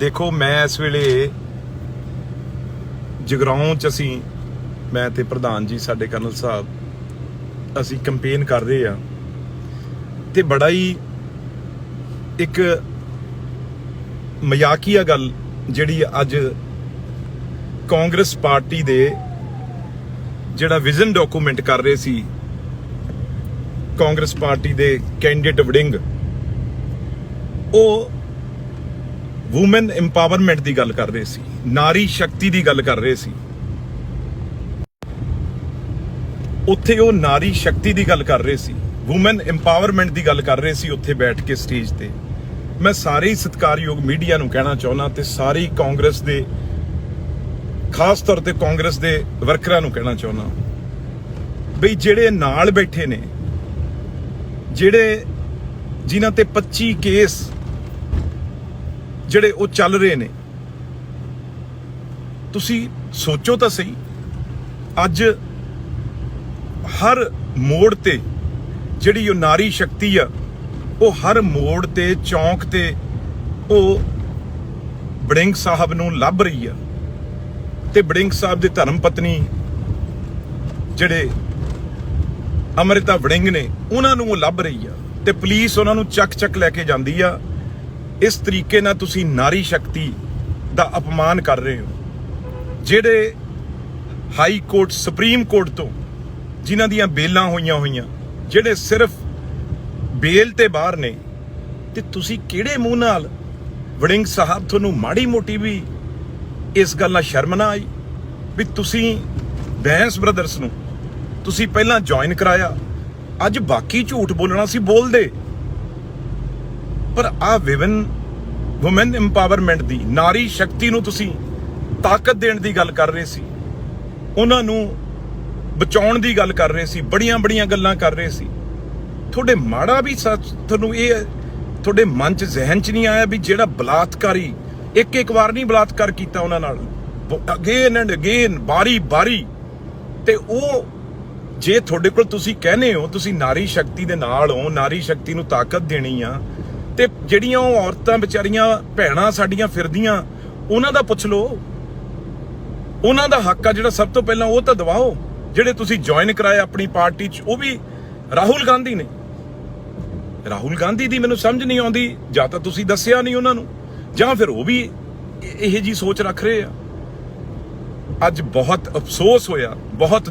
ਦੇਖੋ, ਮੈਂ ਇਸ ਵੇਲੇ ਜਗਰਾਉਂ ਚ ਅਸੀਂ, ਮੈਂ ਤੇ ਪ੍ਰਧਾਨ ਜੀ ਸਾਡੇ ਕਰਨਲ ਸਾਹਿਬ, ਅਸੀਂ ਕੈਂਪੇਨ ਕਰ ਰਹੇ ਆ ਤੇ ਬੜਾ ਹੀ ਇੱਕ ਮਜ਼ਾਕੀਆ ਗੱਲ ਜਿਹੜੀ ਅੱਜ ਕਾਂਗਰਸ ਪਾਰਟੀ ਦੇ ਜਿਹੜਾ ਵਿਜ਼ਨ ਡਾਕੂਮੈਂਟ ਕਰ ਰਹੇ ਸੀ, ਕਾਂਗਰਸ ਪਾਰਟੀ ਦੇ ਕੈਂਡੀਡੇਟ ਵੜਿੰਗ, ਉਹ ਔਮਨ ਐਮਪਾਵਰਮੈਂਟ ਦੀ ਗੱਲ ਕਰ ਰਹੇ ਸੀ, ਨਾਰੀ ਸ਼ਕਤੀ ਦੀ ਗੱਲ ਕਰ ਰਹੇ ਸੀ। ਉੱਥੇ ਉਹ ਨਾਰੀ ਸ਼ਕਤੀ ਦੀ ਗੱਲ ਕਰ ਰਹੇ ਸੀ ਔਮਨ ਐਮਪਾਵਰਮੈਂਟ ਦੀ ਗੱਲ ਕਰ ਰਹੇ ਸੀ ਉੱਥੇ ਬੈਠ ਕੇ ਸਟੇਜ ਤੇ। ਮੈਂ ਸਾਰੇ ਹੀ ਸਤਿਕਾਰਯੋਗ ਮੀਡੀਆ ਨੂੰ ਕਹਿਣਾ ਚਾਹੁੰਦਾ ਤੇ ਸਾਰੀ ਕਾਂਗਰਸ ਦੇ, ਖਾਸ ਤੌਰ ਤੇ ਕਾਂਗਰਸ ਦੇ ਵਰਕਰਾਂ ਨੂੰ ਕਹਿਣਾ ਚਾਹੁੰਦਾ। ਬਈ ਜਿਹੜੇ ਨਾਲ ਬੈਠੇ ਨੇ, ਜਿਹੜੇ ਜਿਨ੍ਹਾਂ ਤੇ 25 ਕੇਸ ਜਿਹੜੇ ਉਹ ਚੱਲ ਰਹੇ ਨੇ। ਤੁਸੀਂ ਸੋਚੋ ਤਾਂ ਸਹੀ, ਅੱਜ ਹਰ ਮੋੜ ਤੇ ਜਿਹੜੀ ਉਹ ਨਾਰੀ ਸ਼ਕਤੀ ਆ, ਉਹ ਹਰ ਮੋੜ ਤੇ, ਚੌਂਕ ਤੇ ਉਹ ਬੜਿੰਗ ਸਾਹਿਬ ਨੂੰ ਲੱਭ ਰਹੀ ਆ। ਤੇ ਬੜਿੰਗ ਸਾਹਿਬ ਦੇ ਧਰਮ ਪਤਨੀ ਜਿਹੜੇ ਅਮਰਿਤਾ ਵੜਿੰਗ ਨੇ, ਉਹਨਾਂ ਨੂੰ ਉਹ ਲੱਭ ਰਹੀ ਆ। ਤੇ ਪੁਲਿਸ ਉਹਨਾਂ ਨੂੰ ਚੱਕ ਚੱਕ ਲੈ ਕੇ ਜਾਂਦੀ ਆ। ਇਸ ਤਰੀਕੇ ਨਾਲ ਤੁਸੀਂ ਨਾਰੀ ਸ਼ਕਤੀ ਦਾ ਅਪਮਾਨ ਕਰ ਰਹੇ ਹੋ। ਜਿਹੜੇ ਹਾਈ ਕੋਰਟ, ਸੁਪਰੀਮ ਕੋਰਟ ਤੋਂ ਜਿਨ੍ਹਾਂ ਦੀਆਂ ਬੇਲਾਂ ਹੋਈਆਂ ਹੋਈਆਂ, ਜਿਹੜੇ ਸਿਰਫ ਬੇਲ ਤੇ ਬਾਹਰ ਨੇ, ਤੇ ਤੁਸੀਂ ਕਿਹੜੇ ਮੂੰਹ ਨਾਲ ਵੜਿੰਗ ਸਾਹਿਬ ਤੁਹਾਨੂੰ ਮਾੜੀ ਮੋਟੀ ਵੀ ਇਸ ਗੱਲ ਨਾਲ ਸ਼ਰਮ ਨਾ ਆਈ? ਵੀ ਤੁਸੀਂ ਬੈਂਸ ਬ੍ਰਦਰਸ ਨੂੰ ਤੁਸੀਂ ਪਹਿਲਾਂ ਜੁਆਇਨ ਕਰਾਇਆ, ਅੱਜ ਬਾਕੀ ਝੂਠ ਬੋਲਣਾ ਸੀ ਬੋਲਦੇ। ਪਰ ਆ ਵਿਵਨ ਔਮਨ ਐਮਪਾਵਰਮੈਂਟ ਦੀ ਨਾਰੀ ਸ਼ਕਤੀ ਨੂੰ ਤੁਸੀਂ ਤਾਕਤ ਦੇਣ ਦੀ ਗੱਲ ਕਰ ਰਹੇ ਸੀ। ਉਹਨਾਂ ਨੂੰ ਬਚਾਉਣ ਦੀ ਗੱਲ ਕਰ ਰਹੇ ਸੀ ਬੜੀਆਂ ਬੜੀਆਂ ਗੱਲਾਂ ਕਰ ਰਹੇ ਸੀ। ਤੁਹਾਡੇ ਮਾੜਾ ਵੀ ਸੱਚ ਤੁਹਾਨੂੰ ਇਹ, ਤੁਹਾਡੇ ਮਨ 'ਚ ਜ਼ਿਹਨ 'ਚ ਨਹੀਂ ਆਇਆ ਵੀ ਜਿਹੜਾ ਬਲਾਤਕਾਰੀ ਇੱਕ ਇੱਕ ਵਾਰ ਨਹੀਂ ਬਲਾਤਕਾਰ ਕੀਤਾ ਉਹਨਾਂ ਨਾਲ? ਅਗੇਨ ਐਂਡ ਅਗੇਨ ਬਾਰੀ ਬਾਰੀ ਤੇ ਉਹ, ਜੇ ਤੁਹਾਡੇ ਕੋਲ ਤੁਸੀਂ ਕਹਿੰਦੇ ਹੋ, ਤੁਸੀਂ ਨਾਰੀ ਸ਼ਕਤੀ ਦੇ ਨਾਲ ਹੋ, ਨਾਰੀ ਸ਼ਕਤੀ ਨੂੰ ਤਾਕਤ ਦੇਣੀ ਆ ਤੇ ਜਿਹੜੀਆਂ ਉਹ ਔਰਤਾਂ ਵਿਚਾਰੀਆਂ ਭੈਣਾਂ ਸਾਡੀਆਂ ਫਿਰਦੀਆਂ, ਉਹਨਾਂ ਦਾ ਪੁੱਛ ਲਓ। ਉਹਨਾਂ ਦਾ ਹੱਕ ਆ ਜਿਹੜਾ ਸਭ ਤੋਂ ਪਹਿਲਾਂ ਉਹ ਤਾਂ ਦਵਾਓ। ਜਿਹੜੇ ਤੁਸੀਂ ਜੁਆਇਨ ਕਰਾਏ ਆਪਣੀ ਪਾਰਟੀ 'ਚ, ਉਹ ਵੀ ਰਾਹੁਲ ਗਾਂਧੀ ਨੇ। ਰਾਹੁਲ ਗਾਂਧੀ ਦੀ ਮੈਨੂੰ ਸਮਝ ਨਹੀਂ ਆਉਂਦੀ, ਜਾਂ ਤਾਂ ਤੁਸੀਂ ਦੱਸਿਆ ਨਹੀਂ ਉਹਨਾਂ ਨੂੰ, ਜਾਂ ਫਿਰ ਉਹ ਵੀ ਇਹ ਜੀ ਸੋਚ ਰੱਖ ਰਹੇ ਆ। ਅੱਜ ਬਹੁਤ ਅਫਸੋਸ ਹੋਇਆ, ਬਹੁਤ